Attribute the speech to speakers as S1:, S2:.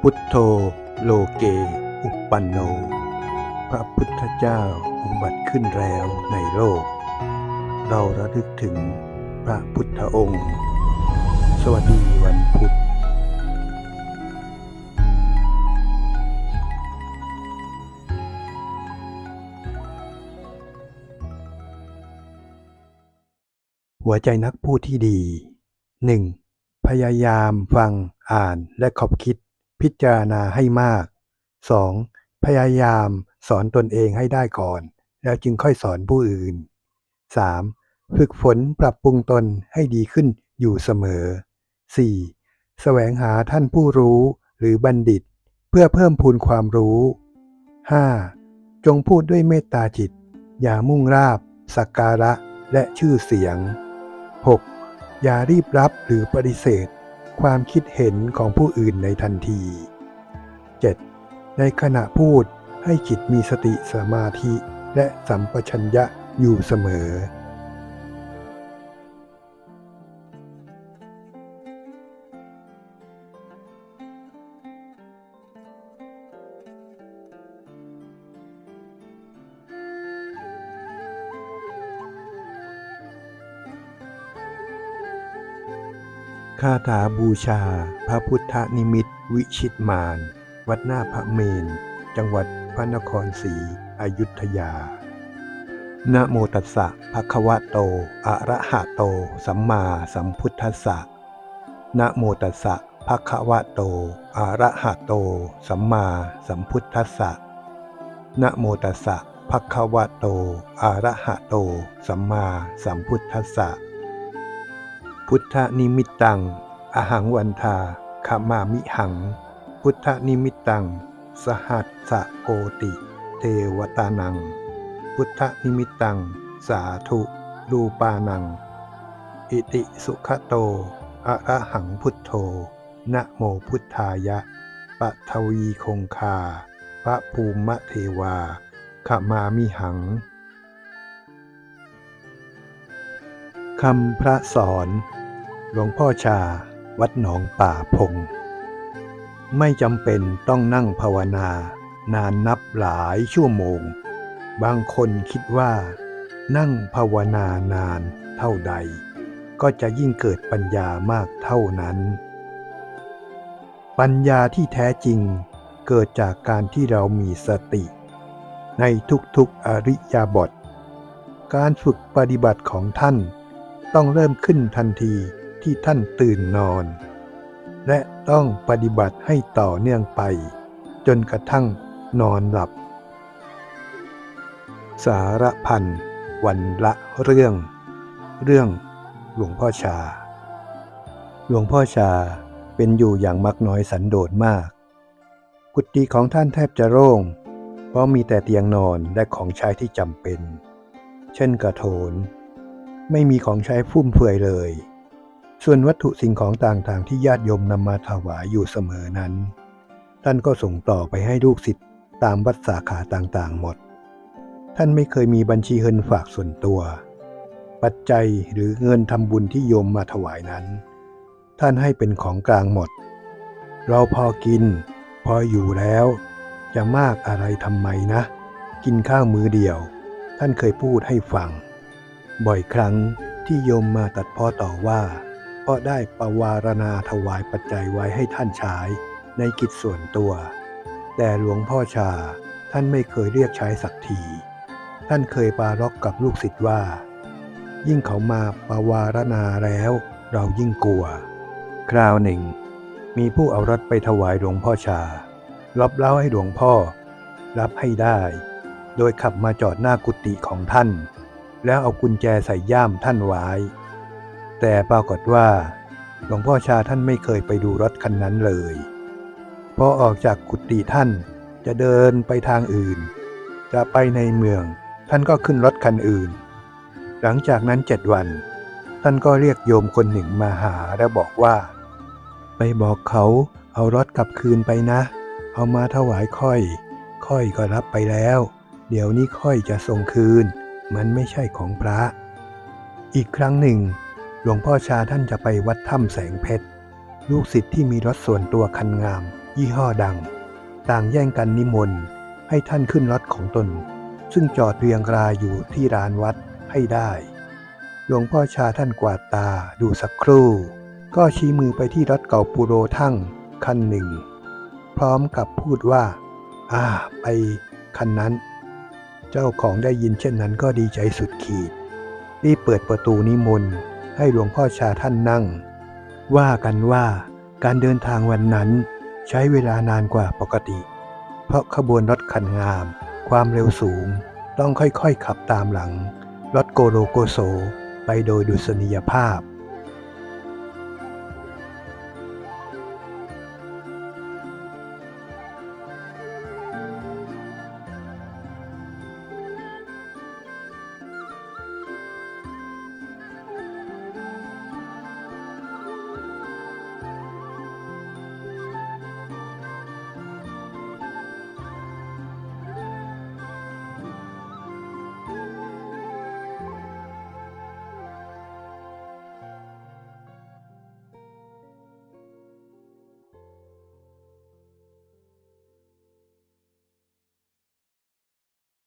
S1: พุทโธโลเก อุปปันโน พระพุทธเจ้าอุบัติขึ้นแล้วในโลก เราระลึกถึงพระพุทธองค์ สวัสดีวันพุธหัวใจนักพูดที่ดี 1. พยายามฟัง อ่านและขอบคิด พิจารณาให้มาก 2. พยายามสอนตนเองให้ได้ก่อน แล้วจึงค่อยสอนผู้อื่น 3. ฝึกฝนปรับปรุงตนให้ดีขึ้นอยู่เสมอ 4. แสวงหาท่านผู้รู้หรือบัณฑิต เพื่อเพิ่มพูนความรู้ 5. จงพูดด้วยเมตตาจิต อย่ามุ่งราบ สักการะ และชื่อเสียง 6. อย่ารีบรับหรือปฏิเสธ ความคิดเห็นของผู้อื่นในทันที 7. ในขณะพูดให้จิตมีสติสมาธิและสัมปชัญญะอยู่เสมอ คาถาบูชา พระพุทธนิมิตวิชิตมาน วัดหน้าพระเมน จังหวัดพระนครศรีอยุธยา นะโมตัสสะภะคะวะโต อะระหะโต สัมมาสัมพุทธัสสะ นะโมตัสสะภะคะวะโต อะระหะโต สัมมาสัมพุทธัสสะ นะโมตัสสะภะคะวะโต อะระหะโต สัมมาสัมพุทธัสสะ พุทธนิมิตตัง อหังวันทาขมามิหัง พุทธนิมิตตัง สหัสสะโกติ เทวตานัง พุทธนิมิตตัง สาธุรูปานัง อิติสุขโตอะระหังพุทโธนะโมพุทธายะปะทวีคงคาพระภูมิเทวาขมามิหังคำพระสอน หลวงพ่อชา วัดหนองป่าพง ไม่จำเป็นต้องนั่งภาวนา นานนับหลายชั่วโมง บางคนคิดว่า นั่งภาวนานานเท่าใด ก็จะยิ่งเกิดปัญญามากเท่านั้น ปัญญาที่แท้จริงเกิดจากการที่เรามีสติ ในทุกๆอริยบท การฝึกปฏิบัติของท่านต้องเริ่มขึ้นทันที ที่ท่านตื่นนอน และต้องปฏิบัติให้ต่อเนื่องไป จนกระทั่งนอนหลับ สารพันวันละเรื่อง เรื่องหลวงพ่อชา หลวงพ่อชาเป็นอยู่อย่างมักน้อยสันโดษมาก กุฏิของท่านแทบจะโล่ง เพราะมีแต่เตียงนอนและของใช้ที่จำเป็น เช่นกระโถน ไม่มีของใช้ฟุ่มเฟือยเลย ส่วนวัตถุสิ่งของต่างๆ ที่ญาติโยมนำมาถวายอยู่เสมอนั้น ท่านก็ส่งต่อไปให้ลูกศิษย์ตามวัดสาขาต่างๆ หมด ท่านไม่เคยมีบัญชีเงินฝากส่วนตัว ปัจจัยหรือเงินทำบุญที่โยมมาถวายนั้น ท่านให้เป็นของกลางหมด เราพอกิน พออยู่แล้ว จะมากอะไรทำไมนะ กินข้าวมื้อเดียว ท่านเคยพูดให้ฟัง บ่อยครั้งที่โยมมาตัดพ้อต่อว่า เพราะได้ประวารณาถวายปัจจัยไว้ให้ท่านใช้ในกิจส่วนตัว แต่หลวงพ่อชาท่านไม่เคยเรียกใช้สักที ท่านเคยปารารกกับลูกศิษย์ว่า ยิ่งเขามาประวารณาแล้ว เรายิ่งกลัว คราวหนึ่ง มีผู้เอารถไปถวายหลวงพ่อชารับเล่าให้หลวงพ่อ รับให้ได้ โดยขับมาจอดหน้ากุฏิของท่าน แล้วเอากุญแจใส่ย่ามท่านไว้ แต่ปรากฏว่าหลวงพ่อชาท่านไม่เคยไปดูรถคันนั้นเลย พอออกจากกุฏิท่านจะเดินไปทางอื่น จะไปในเมือง ท่านก็ขึ้นรถคันอื่น หลังจากนั้นเจ็ดวัน ท่านก็เรียกโยมคนหนึ่งมาหาแล้วบอกว่า ไปบอกเขาเอารถกลับคืนไปนะ เอามาถวายค่อย ค่อยก็รับไปแล้ว เดี๋ยวนี้ค่อยจะส่งคืน มันไม่ใช่ของพระ อีกครั้งหนึ่ง หลวงพ่อชาท่านจะไปวัดถ้ำแสงเพชร ลูกศิษย์ที่มีรถส่วนตัวคันงาม ยี่ห้อดัง ต่างแย่งกันนิมนต์ให้ท่านขึ้นรถของตน ซึ่งจอดเรียงรายอยู่ที่ลานวัดให้ได้ หลวงพ่อชาท่านกวาดตาดูสักครู่ ก็ชี้มือไปที่รถเก่าปูโรทั่งคันหนึ่ง พร้อมกับพูดว่า อ่า ไปคันนั้น เจ้าของได้ยินเช่นนั้นก็ดีใจสุดขีดรีบเปิดประตูนิมนต์ ให้หลวงพ่อชาท่านนั่ง ว่ากันว่าการเดินทางวันนั้นใช้เวลานานกว่าปกติ เพราะขบวนรถขันงาม ความเร็วสูง ต้องค่อยๆขับตามหลัง รถโกโลโกโซ ไปโดยดุษณียภาพ